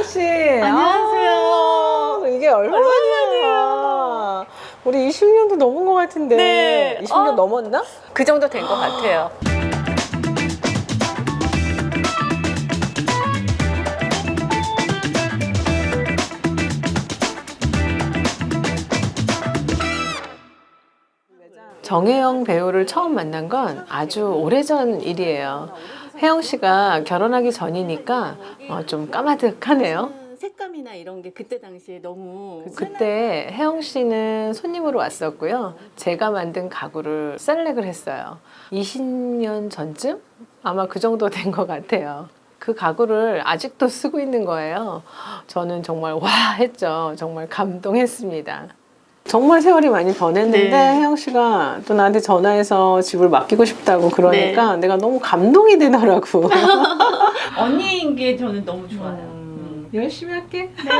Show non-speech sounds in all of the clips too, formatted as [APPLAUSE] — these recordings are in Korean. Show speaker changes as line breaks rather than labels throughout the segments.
혜영 씨.
안녕하세요.
아, 이게 얼마만이야? 우리 20년도 넘은 것 같은데.
네.
20년
어.
넘었나?
그 정도 된 것 같아요.
정혜영 배우를 처음 만난 건 아주 오래전 일이에요. 혜영 씨가 결혼하기 전이니까 어, 좀 까마득하네요.
색감이나 이런 게 그때 당시에 너무
그때 혜영 씨는 손님으로 왔었고요. 제가 만든 가구를 셀렉을 했어요. 20년 전쯤? 아마 그 정도 된 것 같아요. 그 가구를 아직도 쓰고 있는 거예요. 저는 정말 와 했죠. 정말 감동했습니다. 정말 세월이 많이 변했는데
네.
혜영 씨가 또 나한테 전화해서 집을 맡기고 싶다고 그러니까
네.
내가 너무 감동이 되더라고. [LAUGHS]
언니인 게 저는 너무 좋아요.
음, 열심히 할게.
네.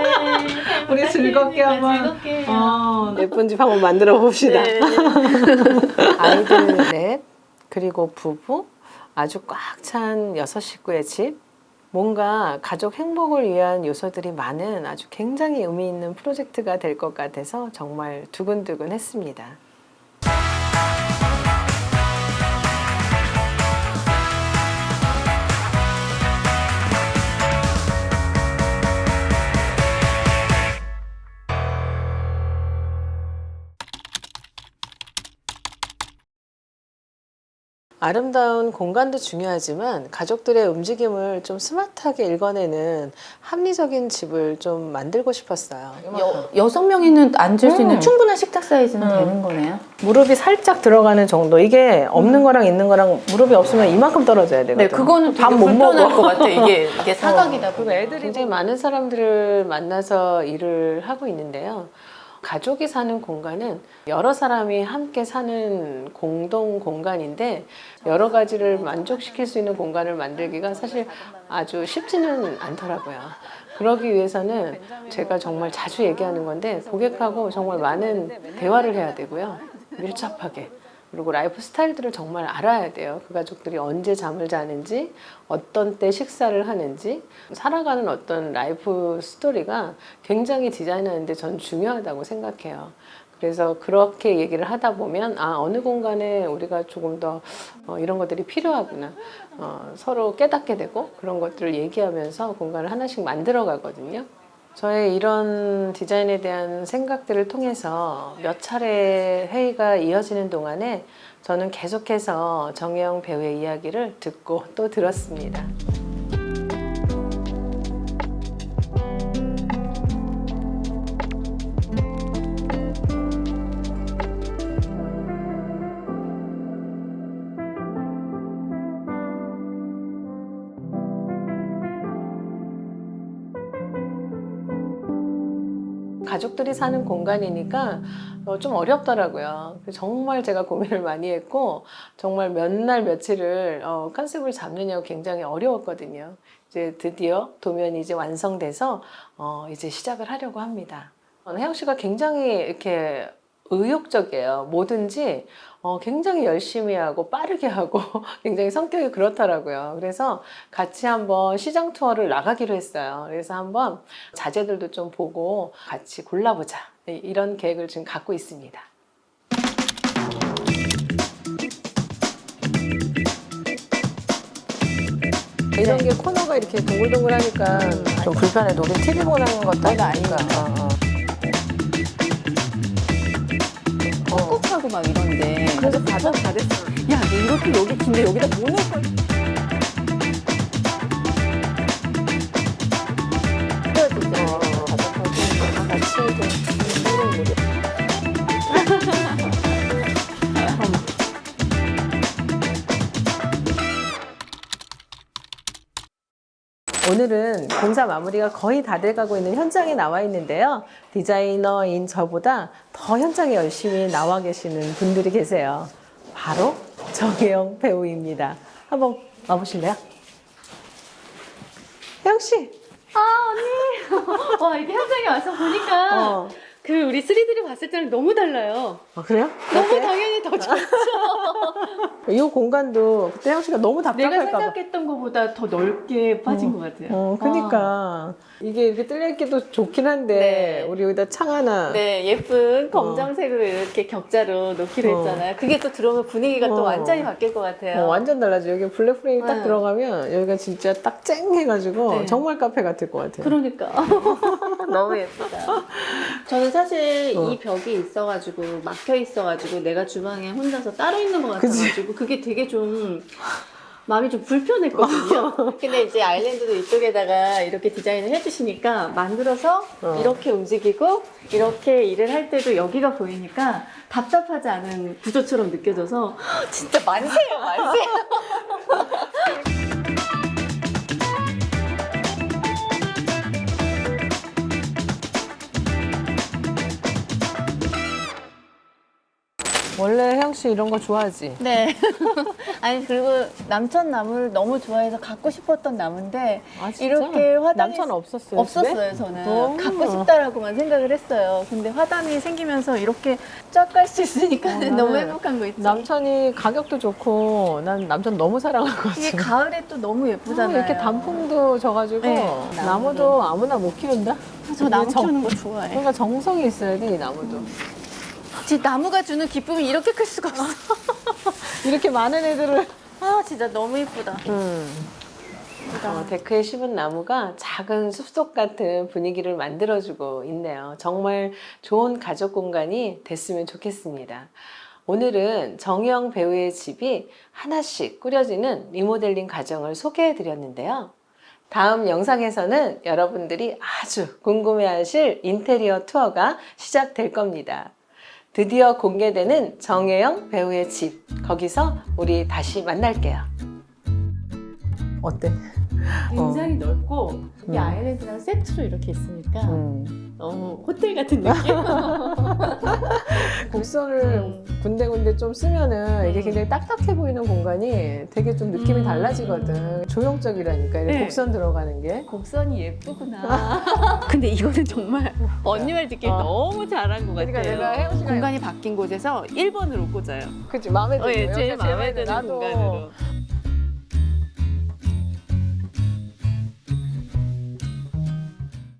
[LAUGHS]
우리 즐겁게 한번
즐겁게.
어, 예쁜 집 한번 만들어 봅시다.
네. [LAUGHS]
아이들 넷, 그리고 부부, 아주 꽉 찬 여섯 식구의 집. 뭔가 가족 행복을 위한 요소들이 많은 아주 굉장히 의미 있는 프로젝트가 될 것 같아서 정말 두근두근 했습니다. 아름다운 공간도 중요하지만 가족들의 움직임을 좀 스마트하게 읽어내는 합리적인 집을 좀 만들고 싶었어요.
여, 여섯 명이는 앉을 수 있는
음.
충분한 식탁 사이즈는
음.
되는 거네요.
무릎이 살짝 들어가는 정도. 이게 없는 거랑 있는 거랑 무릎이 없으면 이만큼 떨어져야 되거든.
네, 그거는 되게
밥못
불편할
먹어.
것 같아. 이게 [LAUGHS] 이게 사각이다
그리고. 애들이 굉장히 많은 사람들을 만나서 일을 하고 있는데요. 가족이 사는 공간은 여러 사람이 함께 사는 공동 공간인데 여러 가지를 만족시킬 수 있는 공간을 만들기가 사실 아주 쉽지는 않더라고요. 그러기 위해서는 제가 정말 자주 얘기하는 건데 고객하고 정말 많은 대화를 해야 되고요. 밀접하게. 그리고 라이프 스타일들을 정말 알아야 돼요. 그 가족들이 언제 잠을 자는지, 어떤 때 식사를 하는지, 살아가는 어떤 라이프 스토리가 굉장히 디자인하는데 전 중요하다고 생각해요. 그래서 그렇게 얘기를 하다 보면 아 어느 공간에 우리가 조금 더 어, 이런 것들이 필요하구나 어, 서로 깨닫게 되고 그런 것들을 얘기하면서 공간을 하나씩 만들어 가거든요. 저의 이런 디자인에 대한 생각들을 통해서 몇 차례 회의가 이어지는 동안에 저는 계속해서 정혜영 배우의 이야기를 듣고 또 들었습니다. 가족들이 사는 공간이니까 어, 좀 어렵더라고요. 정말 제가 고민을 많이 했고 정말 몇 날 며칠을 어, 컨셉을 잡느냐고 굉장히 어려웠거든요. 이제 드디어 도면이 이제 완성돼서 어, 이제 시작을 하려고 합니다. 어, 혜영 씨가 굉장히 이렇게 의욕적이에요. 뭐든지 어, 굉장히 열심히 하고 빠르게 하고 [LAUGHS] 굉장히 성격이 그렇더라고요. 그래서 같이 한번 시장 투어를 나가기로 했어요. 그래서 한번 자재들도 좀 보고 같이 골라보자. 네, 이런 계획을 지금 갖고 있습니다. 이런 게 코너가 이렇게 동글동글 하니까 좀 불편해. 우리 TV 보는 것도 아니니까. 어, 어.
꾹꾹하고 막 이런데.
그래서 과정 다 됐어.
야, 너 이렇게 여기 근데 여기다 뭐 넣을 걸?
오늘은 공사 마무리가 거의 다 돼가고 있는 현장에 나와 있는데요. 디자이너인 저보다 더 현장에 열심히 나와 계시는 분들이 계세요. 바로 정혜영 배우입니다. 한번 와보실래요? 혜영 씨. [LAUGHS]
와 이게 현장에 와서 보니까
어.
그 우리 쓰리들이 봤을 때랑 너무 달라요.
어, 그래요?
너무
어때?
당연히 더 좋죠. [LAUGHS]
이 공간도 그때 혜영 씨가 너무
내가
답답할까 봐.
생각했던 것보다 더 넓게 빠진 것 같아요.
어, 그니까. 이게 이렇게 뚫려있기도 좋긴 한데,
네.
우리 여기다 창 하나.
네, 예쁜 검정색으로 이렇게 격자로 놓기로
어.
했잖아요. 그게 또 들어오면 분위기가 또
어.
완전히 바뀔 것 같아요.
어, 완전 달라져. 여기 블랙 프레임이 딱
네.
들어가면 여기가 진짜 딱 쨍 해가지고
네.
정말 카페 같을 것 같아요.
그러니까 [LAUGHS] 너무 예쁘다. 저는 사실
어.
이 벽이 있어가지고 막혀 있어가지고 내가 주방에 혼자서 따로 있는 것 같아가지고 그게 되게 좀 마음이 좀 불편했거든요. [LAUGHS] 근데 이제 아일랜드도 이쪽에다가 이렇게 디자인을 해주시니까 만들어서
어.
이렇게 움직이고 이렇게 일을 할 때도 여기가 보이니까 답답하지 않은 구조처럼 느껴져서 진짜 만세예요, 만세. [LAUGHS]
원래 혜영 씨 이런 거 좋아하지?
네. [LAUGHS] 아니 그리고 남천 나무를 너무 좋아해서 갖고 싶었던 나무인데
아, 진짜?
이렇게 화단이
남천 없었어요? 집에?
없었어요 저는
어.
갖고 싶다라고만 생각을 했어요. 근데 화단이 생기면서 이렇게 쫙갈수 있으니까
어, [LAUGHS] 나는
너무 행복한 거 있죠.
남천이 가격도 좋고 난 남천 너무 사랑하거든.
이게 가을에 또 너무 예쁘잖아요.
이렇게 단풍도 져가지고
네,
나무도 아무나 못 키운다.
저 나무
정-
키우는 거 좋아해.
뭔가 정성이 있어야 돼 이 나무도.
진짜 나무가 주는 기쁨이 이렇게 클 수가 없어. [LAUGHS]
이렇게 많은 애들을.
아 진짜 너무 예쁘다.
음. 어, 데크에 심은 나무가 작은 숲속 같은 분위기를 만들어주고 있네요. 정말 좋은 가족 공간이 됐으면 좋겠습니다. 오늘은 정영 배우의 집이 하나씩 꾸려지는 리모델링 과정을 소개해 드렸는데요. 다음 영상에서는 여러분들이 아주 궁금해하실 인테리어 투어가 시작될 겁니다. 드디어 공개되는 정혜영 배우의 집. 거기서 우리 다시 만날게요. 어때?
굉장히 넓고
음.
이 아일랜드랑 세트로 이렇게 있으니까
음.
너무 호텔 같은 느낌. [LAUGHS]
곡선을
음.
군데군데 좀 쓰면은 이게
음.
굉장히 딱딱해 보이는 공간이 되게 좀 느낌이
음.
달라지거든. 조형적이라니까 이렇게
네.
곡선 들어가는 게.
곡선이 예쁘구나. [LAUGHS] 근데 이거는 정말 언니 말 듣기
어.
너무 잘한 것 같아요.
그러니까 내가 혜영 씨가
공간이 바뀐 곳에서 1번으로 꽂아요.
그치 마음에 들어.
어, 예, 제일
여기가
마음에. 드는
나도
공간으로.